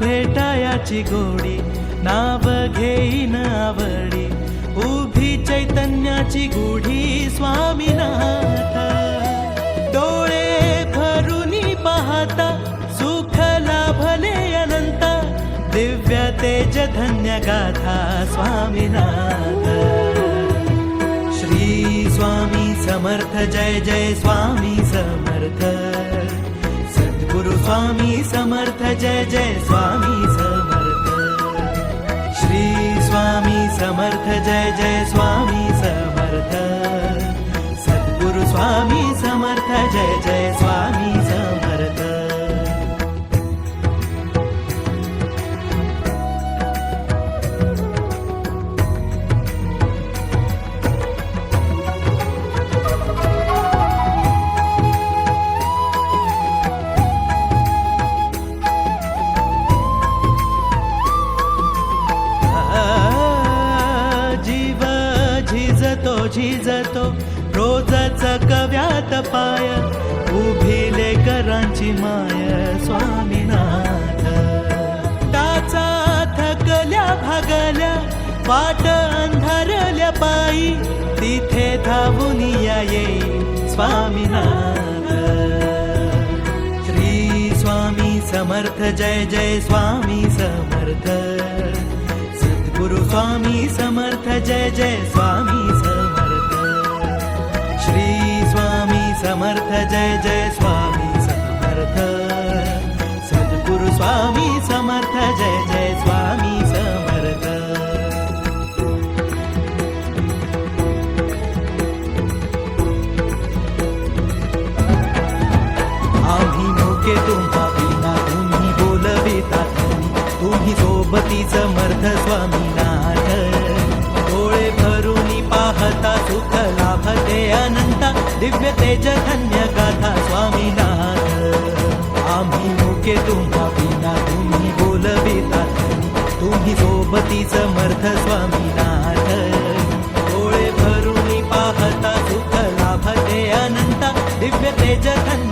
भेटायाची गोडी नाव घेईन आवडी उभी चैतन्याची गुढी स्वामीनाथ। पाहता सुख लाभले अनंत दिव्य तेज धन्य गाथा स्वामीनाथ. श्री स्वामी समर्थ जय जय स्वामी समर्थ. सद्गुरु स्वामी समर्थ जय जय स्वामी समर्थ. श्री स्वामी समर्थ जय जय स्वामी समर्थ. सद्गुरु स्वामी समर्थ जय जय स्वामी समर्थ. झिजतो. झिजतो रोजच कव्यात पाय उभिले करांची माय स्वामीनाथ. टाचा थकल्या भागल्या वाट अंधारल्या पायी तिथे धावून या येई स्वामीनाथ. श्री स्वामी समर्थ जय जय स्वामी समर्थ. सद्गुरु स्वामी समर्थ जय जय स्वामी समर्थ. समर्थ जय जय स्वामी समर्थ। सद्गुरु स्वामी समर्थ जय जय स्वामी समर्थ। आम्ही मोके तुम्हा विना तुम्ही बोलविता तुम्ही. सोबती समर्थ स्वामीनाथ डोळे दिव्य तेज धन्य गाथा स्वामीनाथ. आम्ही मुके तुम्हा विना तुम्ही बोलविता. तुम्ही सोबती समर्थ स्वामीनाथ. डोळे भरून पाहता सुख लाभते अनंता. दिव्य तेज धन्य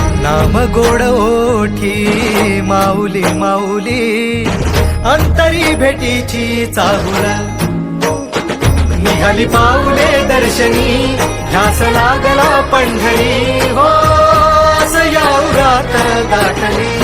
नाम गोड ओठी माऊली माऊली. अंतरी भेटीची चाहुल. निघाली पाऊले दर्शनी ध्यास लागला पंढरी. हो अस दाटली.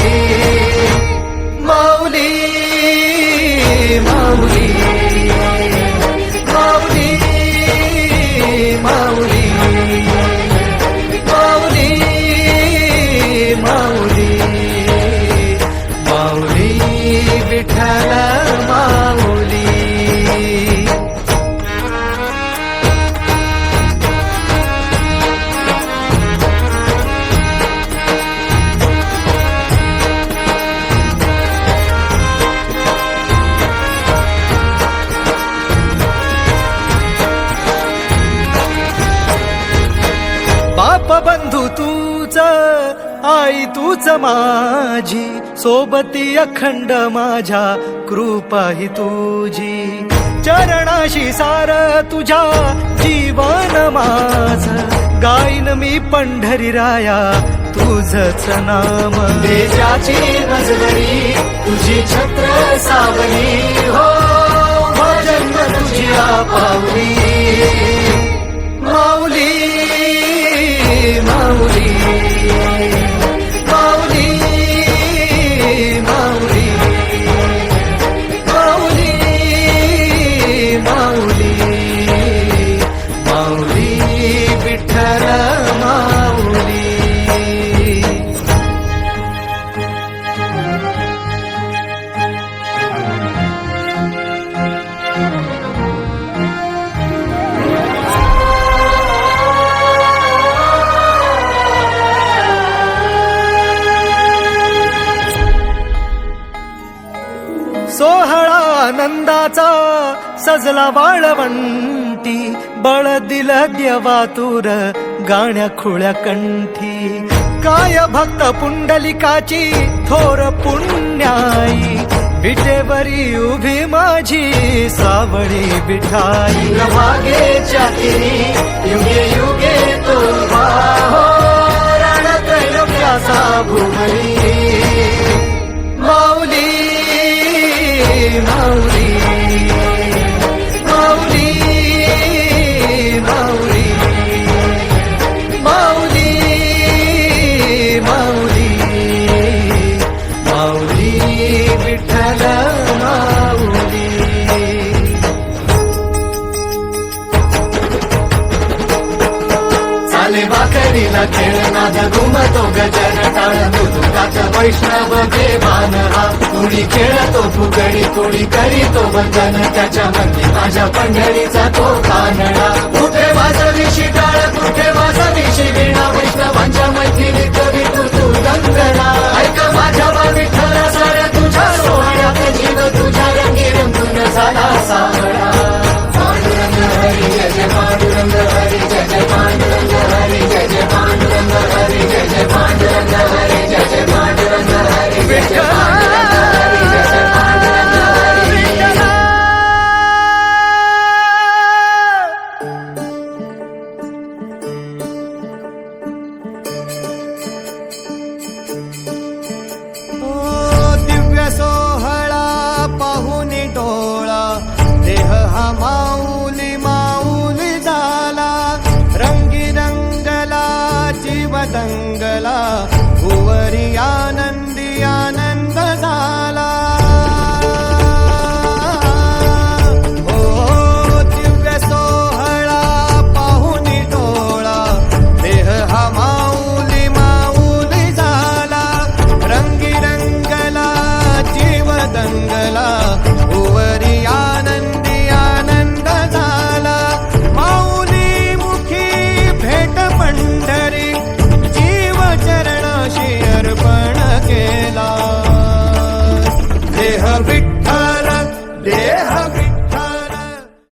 आई तूच माझी सोबती अखंड माझ्या कृपा ही तुझी. चरणाशी सार तुझ्या जीवन माझ. गाईन मी पंढरी राया तुझच नाम. देशाची नजरी तुझी छत्र सावली. हो, हो भजन तुझी पावली माऊली माऊली. आनंदाचा सजला वाळवंटी बळ दिल देवा तुर गाण्या खुळ्या कंठी. काय भक्त पुंडलिकाची थोर पुण्याई विटेवरी उभी माझी सावळी बिठाई मागे युगे युगे तो उभा हो भूमरी माऊली माऊली माऊली माऊली माऊली माऊली माऊली. विठ्ठल हरीला खेळ घुमतो गजर टाळ मृदुकात वैष्णव देवान हा. कुणी खेळतो फुगडी कुणी करीतो वंदन. त्याच्या मध्ये माझ्या पंढरीचा तो कानडा. कुठे वाजवी टाळ कुठे वाजवी विणा? वैष्णवांच्या मैत्रिणीत विठू तू गंगणा ऐक माझ्या बा विठ्ठला